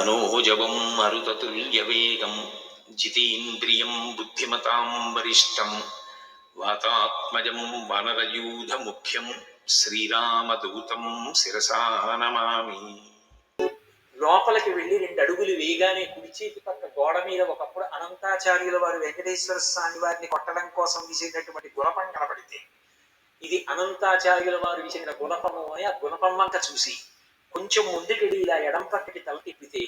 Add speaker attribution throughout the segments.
Speaker 1: మనోజవం మరుతతుల్యవేగం జితేంద్రియం బుద్ధిమతాం వరిష్టం వాతాత్మజం వనరయూధముఖ్యం శ్రీరామదూతం శిరసా నమామి.
Speaker 2: లోపలికి వెళ్ళి రెండు అడుగులు వేయగానే కుడి చేతి పక్క గోడ మీద ఒకప్పుడు అనంతాచార్యుల వారు వెంకటేశ్వర స్వామి వారిని కొట్టడం కోసం విసిరినటువంటి గుణపం కనపడితే ఇది అనంతాచార్యుల వారు విసిరిన గుణపము అని ఆ గుణపం వంక చూసి కొంచెం ముందుకెళ్ళి ఇలా ఎడం పక్కకి తల తిప్పితే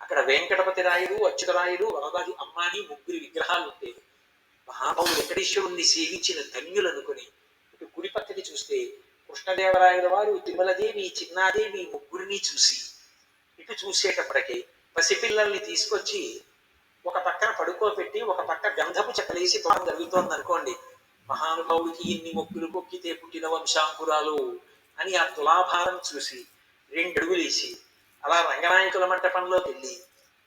Speaker 2: అక్కడ వెంకటపతి రాయుడు అచ్యుతరాయుడు వరదాది అమ్మాని ముగ్గురి విగ్రహాలు ఉండేవి. మహాభావుడు వెంకటేశ్వరుణ్ణి సేవించిన ధన్యులు అనుకుని ఇటు కుడి పక్కకి చూస్తే కృష్ణదేవరాయల వారు తిరుమలదేవి చిన్నాదేవి ముగ్గురిని చూసి ఇటు చూసేటప్పటికి పసిపిల్లల్ని తీసుకొచ్చి ఒక పక్కన పడుకోబెట్టి ఒక పక్క గంధపు చెక్కలేసి తోడం జరుగుతోంది అనుకోండి మహానుభావుడికి ఇన్ని మొక్కులు కొక్కితే పుట్టిన వంశాంకురాలు అని ఆ తులాభారం చూసి రెండు అడుగులేసి అలా రంగనాయకుల మంటపంలోకి వెళ్ళి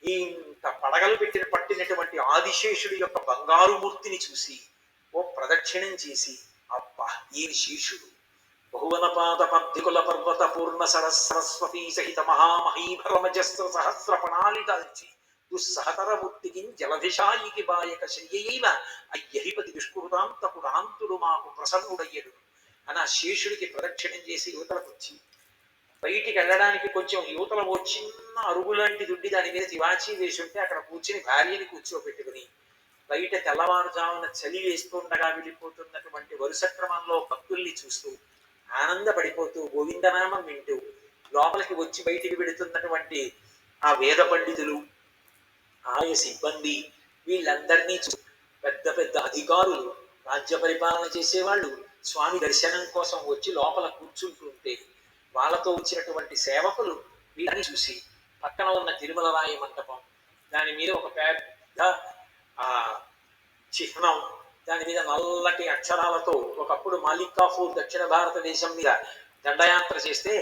Speaker 2: ఇంత పడగలు పెట్టిన పట్టినటువంటి ఆదిశేషుడి యొక్క బంగారు మూర్తిని చూసి ఓ ప్రదక్షిణం చేసి అబ్బా ఈ శేషుడు భువనపాద పద్దికుల పర్వత పూర్ణ సరస్వతీ సహిత మహామహీభరమజస్ర సహస్ర పణాలి దాల్చి దుస్సహతర ముక్తికి జలధిశాయికి బాయక శయ్యైన అయ్యహిపతి దుష్కృతాంత పురాంతుడు మాకు ప్రసన్నుడయ్యడు. అని ఆ శేషుడికి ప్రదక్షిణం చేసి యువతలకు వచ్చి బయటికి వెళ్ళడానికి కొంచెం యువతల ఓ చిన్న అరుగు లాంటి దుడ్డి దాని మీద తివాచి వేసి ఉంటే అక్కడ కూర్చుని భార్యని కూర్చోబెట్టుకుని బయట తెల్లవారుజామున చలి వేస్తుండగా వెళ్ళిపోతున్నటువంటి వరుస క్రమంలో భక్తుల్ని చూస్తూ ఆనందపడిపోతూ గోవిందనామం వింటూ లోపలికి వచ్చి బయటికి పెడుతున్నటువంటి ఆ వేద పండితులు ఆయ సిబ్బంది వీళ్ళందరినీ చూ పెద్ద పెద్ద అధికారులు రాజ్య పరిపాలన చేసేవాళ్ళు స్వామి దర్శనం కోసం వచ్చి లోపల కూర్చుంటుంటే వాళ్ళతో వచ్చినటువంటి సేవకులు వీళ్ళని చూసి పక్కన ఉన్న తిరుమల రాయి మంటపం దాని మీద ఒక పెద్ద ఆ చిహ్నం దాని మీద నల్లటి అక్షరాలతో ఒకప్పుడు మాలికాఫూర్ దక్షిణ భారతదేశం మీద దండయాత్ర చేస్తే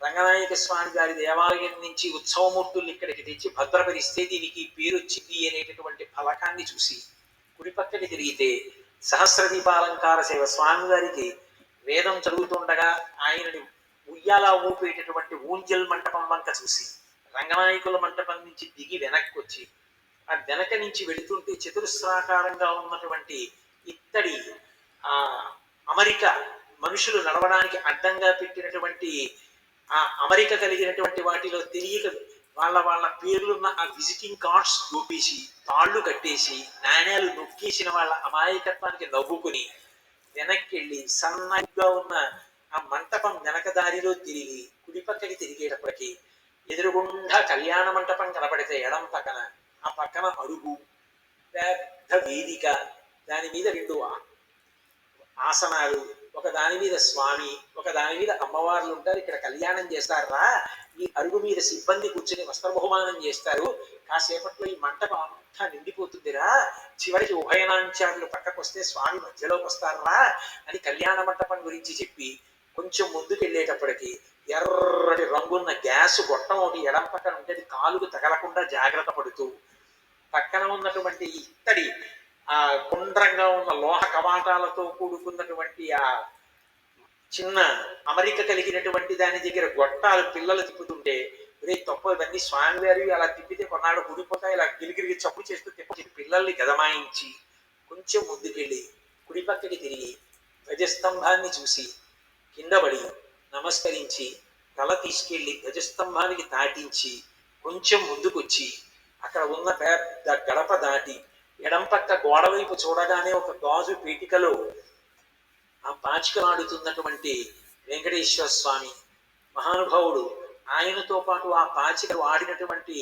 Speaker 2: రంగనాయక స్వామి గారి దేవాలయం నుంచి ఉత్సవమూర్తుల్ని ఇక్కడికి తెచ్చి భద్రపరిస్తే దీనికి ఈ పేరు వచ్చింది అనేటటువంటి ఫలకాన్ని చూసి కుడిపక్కకి తిరిగితే సహస్రదీపాలంకార సేవ స్వామి గారికి వేదం చదువుతుండగా ఆయనని ఉయ్యాల ఊపేటటువంటి ఊంజల్ మంటపం వంక చూసి రంగనాయకుల మంటపం నుంచి దిగి వెనక్కి వచ్చి ఆ వెనక నుంచి వెళుతుంటే చతురస్రాకారంగా ఉన్నటువంటి ఇత్తడి ఆ అమరిక మనుషులు నడవడానికి అడ్డంగా పెట్టినటువంటి ఆ అమరిక కలిగినటువంటి వాటిలో తెలియక వాళ్ళ వాళ్ళ పేర్లున్న ఆ విజిటింగ్ కార్డ్స్ చూపేసి తాళ్ళు కట్టేసి నాణ్యాలు నొక్కేసిన వాళ్ళ అమాయకత్వానికి నవ్వుకుని వెనక్కి వెళ్ళి సన్నగా ఉన్న ఆ మంటపం వెనక దారిలో తిరిగి కుడిపక్కకి తిరిగేటప్పటికి ఎదురుగుండా కళ్యాణ మంటపం కనపడితే ఎడం పక్కన ఆ పక్కన అరుగు పెద్ద వేదిక దాని మీద రెండు ఆసనాలు ఒక దాని మీద స్వామి ఒక దాని మీద అమ్మవార్లు ఉంటారు. ఇక్కడ కళ్యాణం చేస్తారా? ఈ అరుగు మీద సిబ్బంది కూర్చుని వస్త్ర బహుమానం చేస్తారు. కాసేపట్లో ఈ మంటపం అంతా నిండిపోతుందిరా. చివరికి ఉభయనాంచారులు పక్కకు వస్తే స్వామి మధ్యలోకి వస్తారా అని కళ్యాణ మంటపం గురించి చెప్పి కొంచెం ముందుకు వెళ్ళేటప్పటికి ఎర్రటి రంగున్న గ్యాస్ గొట్టం ఒకటి ఎడం పక్కన ఉండేది కాలుకు తగలకుండా జాగ్రత్త పడుతూ పక్కన ఉన్నటువంటి ఇత్తడి ఆ గుండ్రంగా ఉన్న లోహ కవాటాలతో కూడుకున్నటువంటి ఆ చిన్న అమరిక కలిగినటువంటి దాని దగ్గర గొట్టాలు పిల్లలు తిప్పుతుంటే రే తప్ప ఇవన్నీ స్వామివారి అలా తిప్పితే కొన్నాడు ఊడిపోతాయి ఇలా గిలిగిరిగి చప్పు చేస్తూ తిప్పి పిల్లల్ని గదమాయించి కొంచెం ముందుకెళ్ళి కుడి పక్కకి తిరిగి ధ్వజస్తంభాన్ని చూసి కిందపడి నమస్కరించి తల తీసుకెళ్ళి ధ్వజస్తంభానికి దాటించి కొంచెం ముందుకొచ్చి అక్కడ ఉన్న పెద్ద గడప దాటి ఎడం పక్క గోడ వైపు చూడగానే ఒక గాజు పీటికలో ఆ పాచికలాడుతున్నటువంటి వెంకటేశ్వర స్వామి మహానుభావుడు ఆయనతో పాటు ఆ పాచికలు ఆడినటువంటి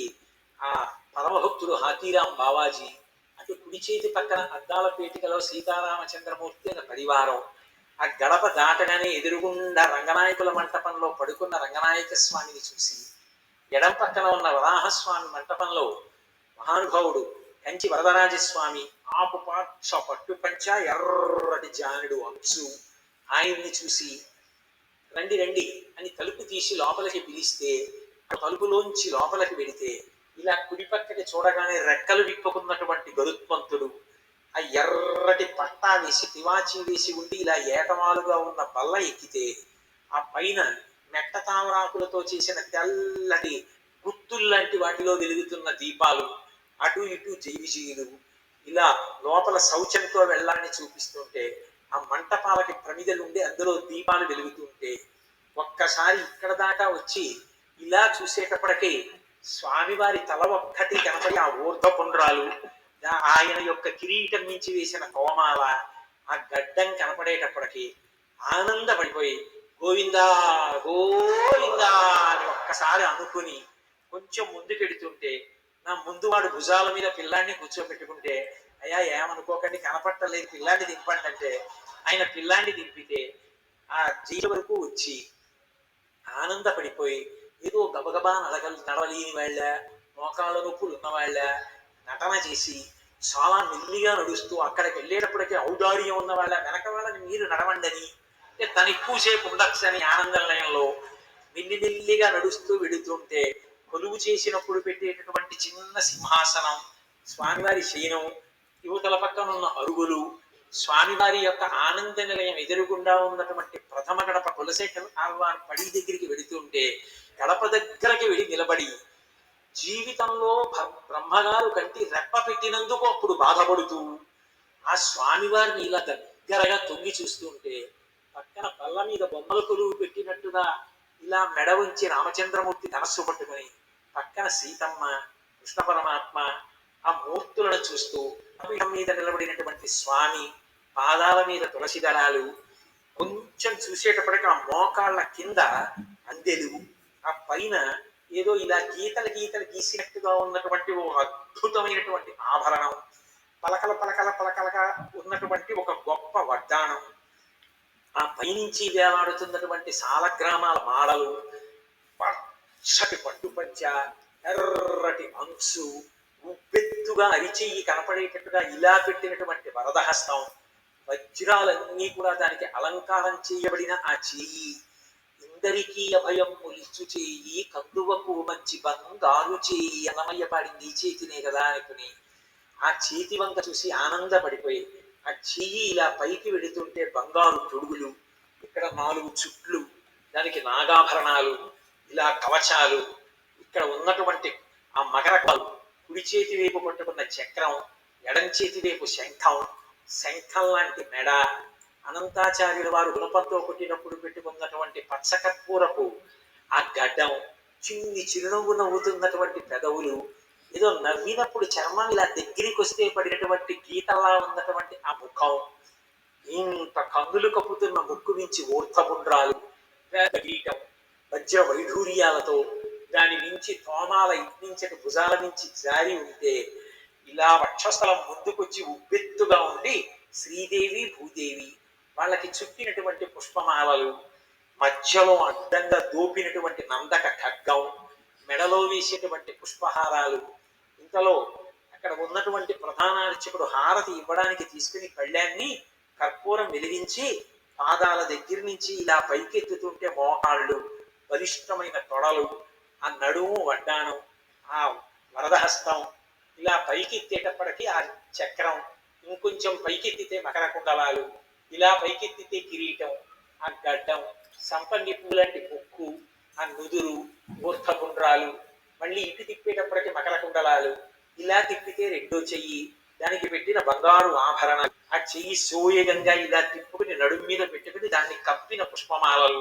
Speaker 2: ఆ పరమభక్తుడు హాతీరాం బావాజీ అటు కుడి చేతి పక్కన అద్దాల పీటికలో సీతారామచంద్రమూర్తి అనే పరివారం ఆ గడప దాటగానే ఎదురుగుండా రంగనాయకుల మంటపంలో పడుకున్న రంగనాయక స్వామిని చూసి ఎడం పక్కన ఉన్న వరాహస్వామి మంటపంలో మహానుభావుడు కంచి వరదరాజస్వామి ఆపు పాక్ష పట్టు పంచ ఎర్రటి జానుడు అంశు ఆయన్ని చూసి రండి రండి అని తలుపు తీసి లోపలికి పిలిస్తే ఆ తలుపులోంచి లోపలికి వెడితే ఇలా కుడిపక్కకి చూడగానే రెక్కలు విప్పుకున్నటువంటి గరుత్మంతుడు ఆ ఎర్రటి పట్టా వేసి తివాచి వేసి ఉండి ఇలా ఏటమాలుగా ఉన్న బల్ల ఎక్కితే ఆ పైన మెట్ట తామరాకులతో చేసిన తెల్లటి గుత్తుల్లాంటి వాటిలో వెలుగుతున్న దీపాలు అటు ఇటు జైవిజీలు ఇలా లోపల శౌచంతో వెళ్ళాలని చూపిస్తుంటే ఆ మంటపాలకి ప్రమిదలుండి అందులో దీపాలు వెలుగుతుంటే ఒక్కసారి ఇక్కడ దాకా వచ్చి ఇలా చూసేటప్పటికి స్వామివారి తల ఒక్కటి కనపడి ఆ ఊర్ధ పుండ్రాలు ఆయన యొక్క కిరీటం నుంచి వేసిన కోమాల ఆ గడ్డం కనపడేటప్పటికి ఆనందపడిపోయి గోవిందా గోవిందా అని ఒక్కసారి అనుకుని కొంచెం ముందుకెడుతుంటే నా ముందు వాడు భుజాల మీద పిల్లాన్ని కూర్చోబెట్టుకుంటే అయ్యా ఏమనుకోకండి కనపట్టలేదు పిల్లాన్ని దింపండి అంటే ఆయన పిల్లాన్ని దింపితే ఆ జీల వరకు వచ్చి ఆనందపడిపోయి ఏదో గబగబా నడగ నడవలేని వాళ్ళ మోకాళ్ళ నొప్పులు ఉన్నవాళ్ళ నటన చేసి చాలా మెల్లిగా నడుస్తూ అక్కడికి వెళ్ళేటప్పటికీ ఔదార్యం ఉన్న వాళ్ళ వెనక వాళ్ళని మీరు నడవండని అంటే తను ఎక్కువసేపు ఉండొచ్చని ఆనంద నిలయంలో మెల్లి మెల్లిగా నడుస్తూ వెడుతుంటే కొలువు చేసినప్పుడు పెట్టేటటువంటి చిన్న సింహాసనం స్వామివారి శయనం యువతల పక్కన ఉన్న అరుగులు స్వామివారి యొక్క ఆనంద నిలయం ఎదురుగుండా ఉన్నటువంటి ప్రథమ గడప కులశేఖర్ ఆహ్వాన్ పడి దగ్గరికి వెడుతుంటే గడప దగ్గరకి వెళ్ళి నిలబడి జీవితంలో బ్రహ్మగారు కంటి రెప్ప పెట్టినందుకు అప్పుడు బాధపడుతూ ఆ స్వామివారిని ఇలా దగ్గరగా తొంగి చూస్తుంటే పక్కన బల్ల మీద బొమ్మల కొలువు పెట్టినట్టుగా ఇలా మెడ ఉంచి రామచంద్రమూర్తి ధనస్సు పట్టుకుని పక్కన సీతమ్మ కృష్ణ పరమాత్మ ఆ మూర్తులను చూస్తూ పీఠం మీద నిలబడినటువంటి స్వామి పాదాల మీద తులసి దళాలు కొంచెం చూసేటప్పటికి ఆ మోకాళ్ళ కింద అందెలు. ఆ పైన ఏదో ఇలా గీతలు గీతలు గీసినట్టుగా ఉన్నటువంటి ఓ అద్భుతమైనటువంటి ఆభరణం. పలకల పలకల పలకలగా ఉన్నటువంటి ఒక గొప్ప వడ్డాణం. ఆ పైనుంచి వేలాడుతున్నటువంటి సాలగ్రామాల మాడలు పచ్చటి పట్టుపంచ ఎర్రటి అంచు ఉబ్బెత్తుగా అరిచేయి కనపడేటట్టుగా ఇలా పెట్టినటువంటి వరదహస్తం. వజ్రాలన్నీ కూడా దానికి అలంకారం చేయబడిన ఆ చేయి అందరికీ అభయం ఇచ్చు చేయి కందువకు మంచి బంగారు చేయి అన్నమయ్య పాడింది ఈ చేతినే కదా అనుకుని ఆ చేతి వంక చూసి ఆనందపడిపోయి ఆ చెయ్యి ఇలా పైకి వెడుతుంటే బంగారు తొడుగులు ఇక్కడ నాలుగు చుట్లు దానికి నాగాభరణాలు ఇలా కవచాలు ఇక్కడ ఉన్నటువంటి ఆ మకరకాలు కుడి చేతి వైపు పట్టుకున్న చక్రం ఎడం చేతి వైపు శంఖం శంఖం లాంటి మెడ అనంతాచార్యుల వారు గుణపంతో కొట్టినప్పుడు పెట్టుకున్నటువంటి పచ్చకర్పూరపు ఆ గడ్డం చిన్ని చిరునవ్వు నవ్వుతున్నటువంటి పెదవులు ఏదో నవ్వినప్పుడు చర్మం ఇలా దగ్గరికి వస్తే పడినటువంటి గీతలా ఉన్నటువంటి ఆ ముఖం ఇంత కందులు కప్పుతున్న ముక్కు నుంచి ఊర్ధపుండ్రాలు గీటం వజ్ర వైఢూర్యాలతో దాని నుంచి తోమాల ఇట్నించటి భుజాల నుంచి జారి ఉంటే ఇలా వక్షస్థలం ముందుకొచ్చి ఉబ్బెత్తుగా ఉండి శ్రీదేవి భూదేవి వాళ్ళకి చుట్టినటువంటి పుష్పమాలలు మధ్యలో అడ్డంగా దోపినటువంటి నందక ఖడ్గం మెడలో వేసేటువంటి పుష్పహారాలు ఇంతలో అక్కడ ఉన్నటువంటి ప్రధాన అర్చకుడు హారతి ఇవ్వడానికి తీసుకుని కళ్యాణ్ణి కర్పూరం వెలిగించి పాదాల దగ్గర నుంచి ఇలా పైకెత్తుతుంటే మోకాళ్ళు బలిష్టమైన తొడలు ఆ నడుము వడ్డాను ఆ వరదహస్తం ఇలా పైకెత్తేటప్పటికీ ఆ చక్రం ఇంకొంచెం పైకెత్తితే మకర కుండలాలు ఇలా పైకెత్తితే కిరీటం ఆ గడ్డం సంపంగి పూలాంటి ముక్కు ఆ నుదురు ఊర్ధపుండ్రాలు మళ్ళీ ఇటు తిప్పేటప్పటికి మకర కుండలాలు ఇలా తిప్పితే రెండో చెయ్యి దానికి పెట్టిన బంగారు ఆభరణాలు ఆ చెయ్యి సోయగంగా ఇలా తిప్పుకుని నడుము మీద పెట్టుకుని దాన్ని కప్పిన పుష్పమాలలు.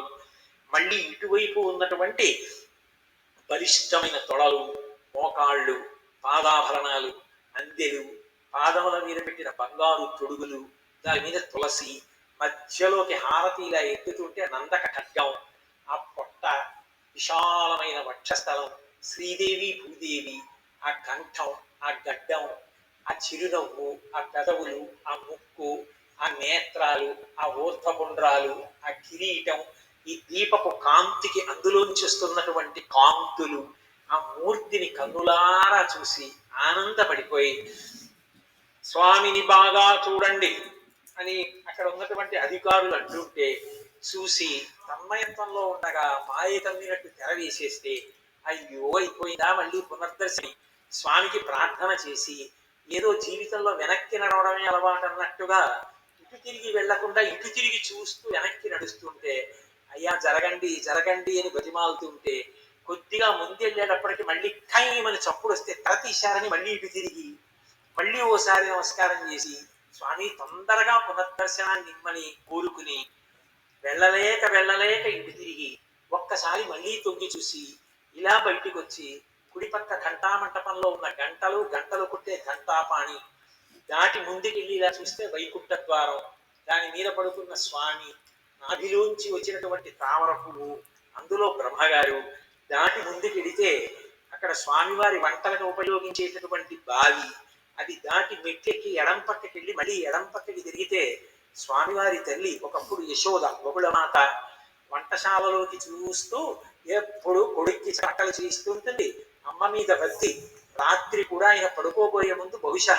Speaker 2: మళ్ళీ ఇటువైపు ఉన్నటువంటి బలిష్టమైన తొడలు మోకాళ్ళు పాదాభరణాలు అందెలు పాదముల మీద పెట్టిన బంగారు తొడుగులు దాని మీద తులసి మధ్యలోకి హారతి ఇలా ఎత్తుతుంటే నందక ఖడ్గం ఆ పొట్ట విశాలమైన వక్షస్థలం శ్రీదేవి భూదేవి ఆ కంఠం ఆ గడ్డం ఆ చిరునవ్వు ఆ పెదవులు ఆ ముక్కు ఆ నేత్రాలు ఆ ఊర్ధపుండ్రాలు ఆ కిరీటం ఈ దీపపు కాంతికి అందులోంచి వస్తున్నటువంటి కాంతులు ఆ మూర్తిని కన్నులారా చూసి ఆనందపడిపోయి స్వామిని బాగా చూడండి అని అక్కడ ఉన్నటువంటి అధికారులు అంటుంటే చూసి తన్మయత్వంలో ఉండగా మాయ తమ్మినట్టు తెర వేసేస్తే అయ్యో అయిపోయిందా మళ్ళీ పునర్దర్శని? స్వామికి ప్రార్థన చేసి ఏదో జీవితంలో వెనక్కి నడవడమే అలవాటు అన్నట్టుగా ఇటు తిరిగి వెళ్ళకుండా ఇటు తిరిగి చూస్తూ వెనక్కి నడుస్తుంటే అయ్యా జరగండి జరగండి అని బతిమాలుతుంటే కొద్దిగా ముందు వెళ్ళేటప్పటికి మళ్ళీ కైమని చప్పుడు వస్తే తల మళ్ళీ ఇటు తిరిగి మళ్ళీ ఓసారి నమస్కారం చేసి స్వామి తొందరగా పునర్దర్శనాన్ని ఇమ్మని కోరుకుని వెళ్ళలేక వెళ్ళలేక ఇంటి తిరిగి ఒక్కసారి మళ్ళీ తొంగి చూసి ఇలా బయటికి వచ్చి కుడిపక్క ఘంటా మంటపంలో ఉన్న గంటలు గంటలు కొట్టే ఘంటాపాణి దాటి ముందుకెళ్ళి ఇలా చూస్తే వైకుంఠ ద్వారం దాని మీద పడుకున్న స్వామి నాభిలోంచి వచ్చినటువంటి తామర పువ్వు అందులో బ్రహ్మగారు దాటి ముందుకెడితే అక్కడ స్వామివారి వంటలకు ఉపయోగించేటటువంటి బావి అది దాటి మెట్టెక్కి ఎడం పక్కకి వెళ్ళి మళ్ళీ ఎడం పక్కకి తిరిగితే స్వామివారి తల్లి ఒకప్పుడు యశోద బహుళమాత వంటశాలలోకి చూస్తూ ఎప్పుడు కొడుక్కి చక్కలు చేస్తుంటుంది అమ్మ మీద భక్తి. రాత్రి కూడా ఆయన పడుకోబోయే ముందు బహుశా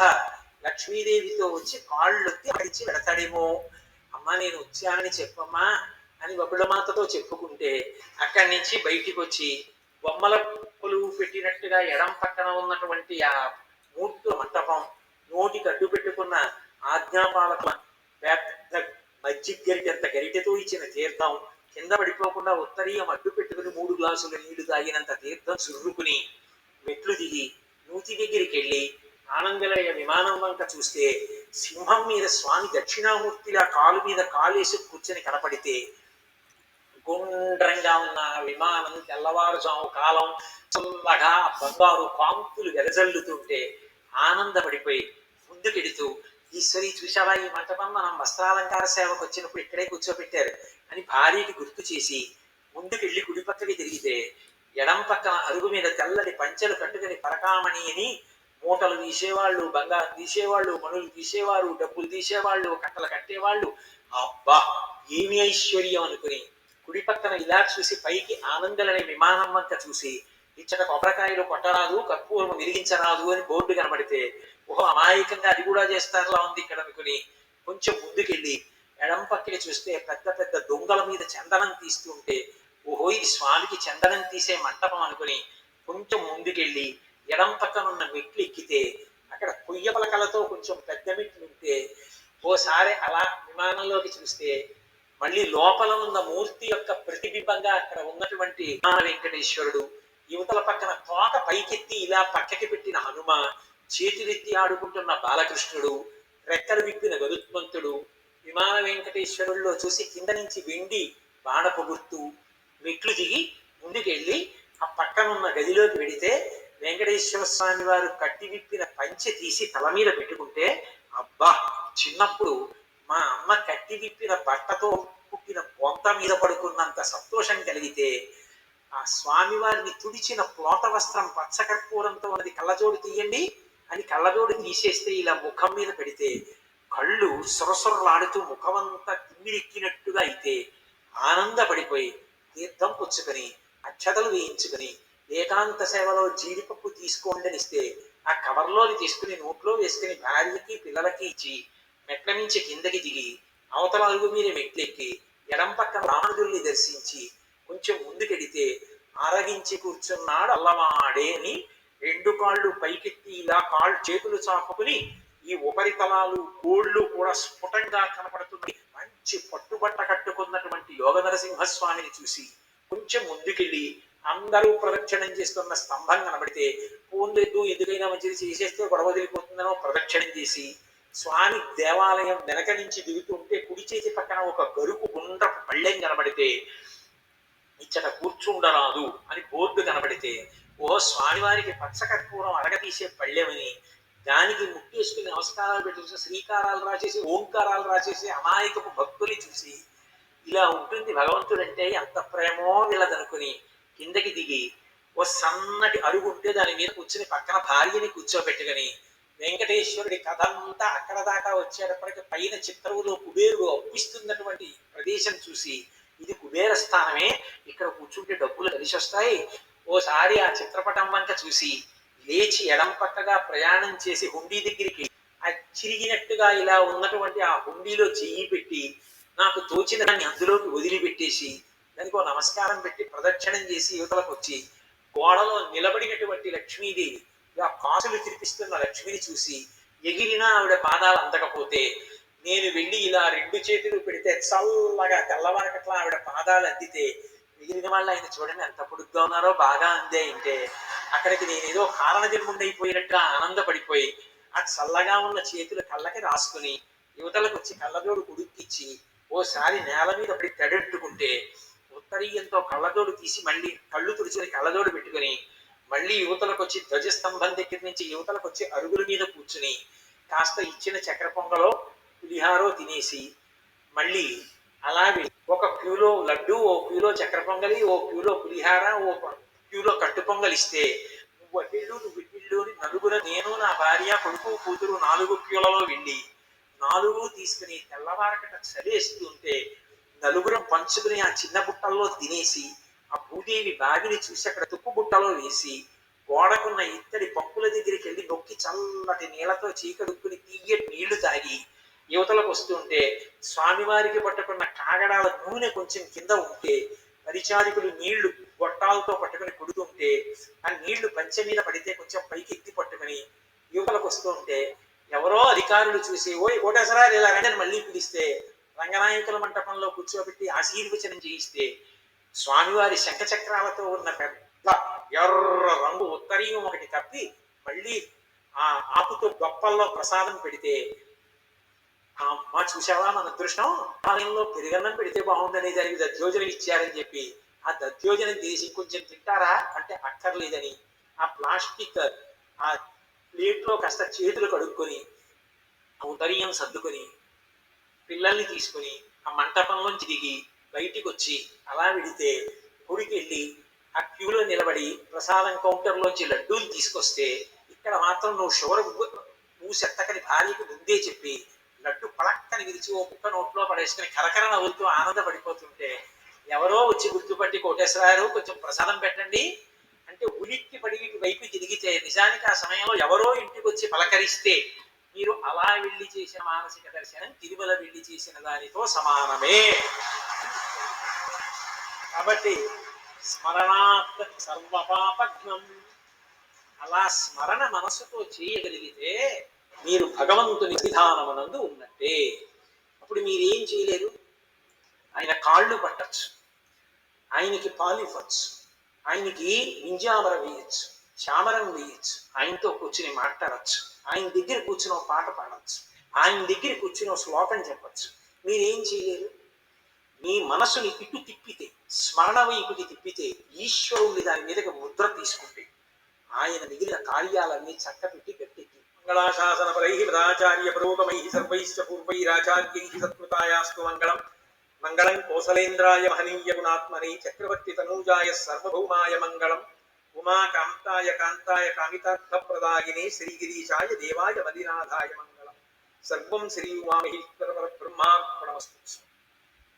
Speaker 2: లక్ష్మీదేవితో వచ్చి కాళ్ళొత్తి అడిచి పెడతాడేమో. అమ్మ నేను వచ్చానని చెప్పమ్మా అని బహుళమాతతో చెప్పుకుంటే అక్కడి నుంచి బయటికి వచ్చి బొమ్మల కొలువు పెట్టినట్టుగా ఎడం పక్కన ఉన్నటువంటి ఆ మూర్తుల మంటపం నోటికి అడ్డు పెట్టుకున్న ఆజ్ఞాపాలకుల పెద్ద మజ్జిగ గరిటె గరిటెతో ఇచ్చిన తీర్థం కింద పడిపోకుండా ఉత్తరీయం అడ్డు పెట్టుకుని మూడు గ్లాసులు నీళ్ళు తాగినంత తీర్థం సుర్రుకుని మెట్లు దిగి నూతి దగ్గరికి వెళ్ళి ఆనందలయ విమానం వంక చూస్తే సింహం మీద స్వామి దక్షిణామూర్తిలా కాలు మీద కాలేసి కూర్చొని కనపడితే గుండ్రంగా ఉన్న విమానం తెల్లవారుజాము కాలం చల్లగా బంగారు కాంతులు వెలజల్లుతుంటే ఆనందపడిపోయి ముందుకెడుతూ ఈశ్వరి చూసావా ఈ మంటపం? మనం వస్త్రాలంకార సేవకు వచ్చినప్పుడు ఇక్కడే కూర్చోబెట్టారు అని భార్యకి గుర్తు చేసి ముందుకెళ్ళి కుడి పక్కకి తిరిగితే ఎడం పక్కన అరుగు మీద తెల్లటి పంచెలు కట్టుకుని పరకామణి అని మూటలు తీసేవాళ్ళు బంగారం తీసేవాళ్ళు మనులు తీసేవారు డబ్బులు తీసేవాళ్ళు కట్టలు కట్టేవాళ్ళు. అబ్బా ఏమి ఐశ్వర్యం అనుకుని కుడి పక్కన ఇలా చూసి పైకి ఆనందలనే విమానం అంతా చూసి ఇచ్చట కొబ్బరికాయలు కొట్టరాదు కర్పూరం విరిగించరాదు అని బోర్డు కనబడితే ఓహో అమాయకంగా అది కూడా చేస్తారులా ఉంది ఇక్కడ అనుకుని కొంచెం ముందుకెళ్ళి ఎడం పక్కన చూస్తే పెద్ద పెద్ద దొంగల మీద చందనం తీస్తుంటే ఓహో ఇది స్వామికి చందనం తీసే మంటపం అనుకుని కొంచెం ముందుకెళ్ళి ఎడం పక్కన ఉన్న మెట్లు ఎక్కితే అక్కడ కొయ్య పలకలతో కొంచెం పెద్ద మెట్లు ఉంటే ఓసారి అలా విమానంలోకి చూస్తే మళ్ళీ లోపల ఉన్న మూర్తి యొక్క ప్రతిబింబంగా అక్కడ ఉన్నటువంటి విమాన వెంకటేశ్వరుడు యువతల పక్కన తోక పైకెత్తి ఇలా పక్కకి పెట్టిన హనుమ చేతిరెత్తి ఆడుకుంటున్న బాలకృష్ణుడు రెక్కలు విప్పిన గరుత్మంతుడు విమాన వెంకటేశ్వరుల్లో చూసి కింద నుంచి వెండి బాణపు గుర్తు మెట్లు దిగి ముందుకెళ్ళి ఆ పక్కన ఉన్న గదిలోకి వెడితే వెంకటేశ్వర స్వామి వారు కట్టి విప్పిన పంచె తీసి తల మీద పెట్టుకుంటే అబ్బా! చిన్నప్పుడు మా అమ్మ కట్టి విప్పిన బట్టతో పుట్టిన బొంత మీద పడుకున్నంత సంతోషం కలిగితే ఆ స్వామి వారిని తుడిచిన ప్లోట వస్త్రం పచ్చకర్పూరంతో ఉన్నది కళ్ళజోడు తీయండి. అని కళ్ళజోడు తీసేస్తే ఇలా ముఖం మీద పెడితే కళ్ళు సొరసొరలాడుతూ ముఖమంతా తిమ్మిరెక్కినట్టుగా అయితే ఆనందపడిపోయి తీర్థం పుచ్చుకొని అక్షతలు వేయించుకొని ఏకాంత సేవలో జీడిపప్పు తీసుకోండి అని ఇస్తే ఆ కవర్లోని తీసుకుని నోట్లో వేసుకుని భార్యకి పిల్లలకి ఇచ్చి మెట్ల నుంచి కిందకి దిగి అవతల అరుగు మీద మెట్లెక్కి ఎడం పక్కన రావణుడిని దర్శించి కొంచెం ముందుకెడితే అరగించి కూర్చున్నాడు అల్లవాడే అని రెండు కాళ్ళు పైకెత్తి ఇలా కాళ్ళు చేతులు చాపుకుని ఈ ఉపరితలాలు గోళ్ళు కూడా స్ఫుటంగా కనపడుతుంది మంచి పట్టుబట్ట కట్టుకున్నటువంటి యోగ నరసింహస్వామిని చూసి కొంచెం ముందుకెళ్ళి అందరూ ప్రదక్షిణం చేస్తున్న స్తంభం కనబడితే పోన్లేదు ఎందుకైనా మంచిది చేసేస్తే గొడవ వదిలిపోతుందనో ప్రదక్షిణం చేసి స్వామి దేవాలయం వెనక నుంచి దిగుతుంటే కుడి చేతి పక్కన ఒక గరుకు గుండ్రపు పళ్ళెం కనబడితే ఇచ్చట కూర్చుండరాదు అని బోర్డు కనబడితే ఓ స్వామివారికి పచ్చకర్పూరం అడగతీసే పళ్ళెమని దానికి ముట్టేసుకుని నమస్కారాలు పెట్టి శ్రీకారాలు రాసేసి ఓంకారాలు రాసేసి అమాయకపు భక్తుని చూసి ఇలా ఉంటుంది భగవంతుడు అంటే ఎంత ప్రేమో వీళ్ళదనుకుని కిందకి దిగి ఓ సన్నటి అరుగు ఉంటే దాని మీద కూర్చుని పక్కన భార్యని కూర్చోబెట్టుకుని వెంకటేశ్వరుడి కథ అంతా అక్కడ దాకా వచ్చేటప్పటికి పైన చిత్రవులో కుబేరు అప్పిస్తున్నటువంటి ప్రదేశం చూసి ఇది కుబేర స్థానమే. ఇక్కడ కూర్చుంటే డబ్బులు కలిసి వస్తాయి ఓసారి ఆ చిత్రపటం వంక చూసి లేచి ఎడం పక్కగా ప్రయాణం చేసి హుండీ దగ్గరికి ఆ చిరిగినట్టుగా ఇలా ఉన్నటువంటి ఆ హుండీలో చెయ్యి పెట్టి నాకు తోచిన దాన్ని అందులోకి వదిలిపెట్టేసి దానికి నమస్కారం పెట్టి ప్రదక్షిణం చేసి యువతలకు వచ్చి గోడలో నిలబడినటువంటి లక్ష్మీదేవి ఇలా కాసులు తిరిపిస్తున్న లక్ష్మిని చూసి ఎగిరినా ఆవిడ పాదాలు అందకపోతే నేను వెళ్ళి ఇలా రెండు చేతులు పెడితే చల్లగా తెల్లవారకట్లా ఆవిడ పాదాలు అందితే మిగిలిన వాళ్ళు ఆయన చూడండి ఎంత పొడుగ్గా ఉన్నారో బాగా అందే అంటే అక్కడికి నేను ఏదో కారణ జన్ముండైపోయినట్టుగా ఆనందపడిపోయి ఆ చల్లగా ఉన్న చేతులు కళ్ళకి రాసుకుని యువతలకు వచ్చి కళ్ళజోడు ఉడుక్కిచ్చి ఓసారి నేల మీద పడి తడెట్టుకుంటే ఉత్తరీయంతో కళ్ళజోడు తీసి మళ్ళీ కళ్ళు తుడిచుని కళ్ళజోడు పెట్టుకుని మళ్ళీ యువతలకు వచ్చి ధ్వజస్తంభం దగ్గర నుంచి యువతలకు వచ్చి అరుగుల మీద కూర్చుని కాస్త ఇచ్చిన చక్ర పొంగలో పులిహారో తినేసి మళ్ళీ అలాగే ఒక క్యూలో లడ్డు ఓ క్యూలో చక్ర పొంగలి ఓ క్యూలో పులిహార ఓ క్యూలో కట్టు పొంగలిస్తే నువ్వు అడ్డిళ్ళు నువ్వు ఇడ్డిళ్ళు అని నలుగురు నేను నా భార్య కొడుకు కూతురు నాలుగు క్యూలలో వెళ్ళి నాలుగు తీసుకుని తెల్లవారకట చలేస్తూ ఉంటే నలుగురం పంచుకుని ఆ చిన్న బుట్టల్లో తినేసి ఆ భూదేవి బావిని చూసి అక్కడ తుప్పు బుట్టలో వేసి గోడకున్న ఇత్తడి పంపుల దగ్గరికి వెళ్ళి నొక్కి చల్లటి నీళ్ళతో చీకడుక్కుని తీయటి నీళ్ళు తాగి యువతలకు వస్తుంటే స్వామివారికి పట్టుకున్న కాగడాల నూనె కొంచెం కింద ఉంటే పరిచారికులు నీళ్ళు గొట్టాలతో పట్టుకుని కుడుతుంటే ఆ నీళ్ళు పంచె మీద పడితే కొంచెం పైకి ఎత్తి పట్టుకుని యువతలకు వస్తుంటే ఎవరో అధికారులు చూసి ఓ కోటేశ్వరా ఇలా రండి మళ్ళీ పిలిస్తే రంగనాయకుల మంటపంలో కూర్చోబెట్టి ఆశీర్వచనం చేయిస్తే స్వామివారి శంఖచక్రాలతో ఉన్న పెద్ద ఎర్ర రంగు ఉత్తరీయం ఒకటి కప్పి మళ్ళీ ఆ ఆకుతో గొప్పల్లో ప్రసాదం పెడితే అమ్మ చూసావా మన అదృష్టం? ఆలయంలో పెరుగన్నం పెడితే బాగుందని దానికి దద్యోజనం ఇచ్చారని చెప్పి. ఆ దద్యోజనం తీసి కొంచెం తింటారా? అంటే అక్కర్లేదని. ఆ ప్లాస్టిక్ ఆ ప్లేట్లో కాస్త చేతులు కడుక్కొని ఆ సర్దుకొని పిల్లల్ని తీసుకుని ఆ మంటపంలోంచి దిగి బయటికి వచ్చి అలా విడితే గుడికి వెళ్ళి ఆ క్యూలో నిలబడి ప్రసాదం కౌంటర్లోంచి లడ్డూలు తీసుకొస్తే ఇక్కడ మాత్రం నువ్వు షుగర్ మూసెత్తకని భార్యకు ముందే చెప్పి లడ్డు పడక్కని విరిచి ఓ కుక్క నోట్లో పడేసుకుని కరకర నవ్వుతూ ఆనందపడిపోతుంటే ఎవరో వచ్చి గుర్తుపట్టి కోటేశ్వరారు కొంచెం ప్రసాదం పెట్టండి అంటే ఉలిక్కి పడి ఇటు వైపు తిరిగితే నిజానికి ఆ సమయంలో ఎవరో ఇంటికి వచ్చి పలకరిస్తే మీరు అలా వెళ్ళి చేసిన మానసిక దర్శనం తిరుమల వెళ్ళి చేసిన దానితో సమానమే. కాబట్టి స్మరణాత్ సర్వపాపజ్ఞం. అలా స్మరణ మనస్సుతో చేయగలిగితే మీరు భగవంతుని విధానమునందు ఉన్నట్టే. అప్పుడు మీరేం చేయలేరు? ఆయన కాళ్ళు పట్టచ్చు. ఆయనకి పాలు ఇవ్వచ్చు. ఆయనకి వింజామర వేయచ్చు. చామరం వేయచ్చు. ఆయనతో కూర్చుని మాట్లాడచ్చు. ఆయన దగ్గర కూర్చుని పాట పాడచ్చు. ఆయన దగ్గర కూర్చుని శ్లోకం చెప్పచ్చు. మీరేం చేయలేరు? మీ మనసుని ఇటు తిప్పితే స్మరణ వైపుకి తిప్పితే ఈశ్వరుని దాని మీదకి ముద్ర తీసుకుంటే ఆయన మిగిలిన కార్యాలన్నీ చక్కపెట్టి పెట్టి మంగళాశాసన పరై మదాచార్య పురోగమై సర్వైశ్చ పూర్వైరాచార్యై సత్కృతాయాస్తు మంగళం. మంగళం కోసలేంద్రాయ మహనీయ గుణాత్మని చక్రవర్తి తనూజాయ సర్వభౌమాయ మంగళం. ఉమా కాంతాయ కాంతాయ కామితార్థప్రదాయినే శ్రీగిరీశాయ దేవాయ మదినాథాయ మంగళం. సర్వం శ్రీ ఉమామహేశ్వర బ్రహ్మార్పణమస్తు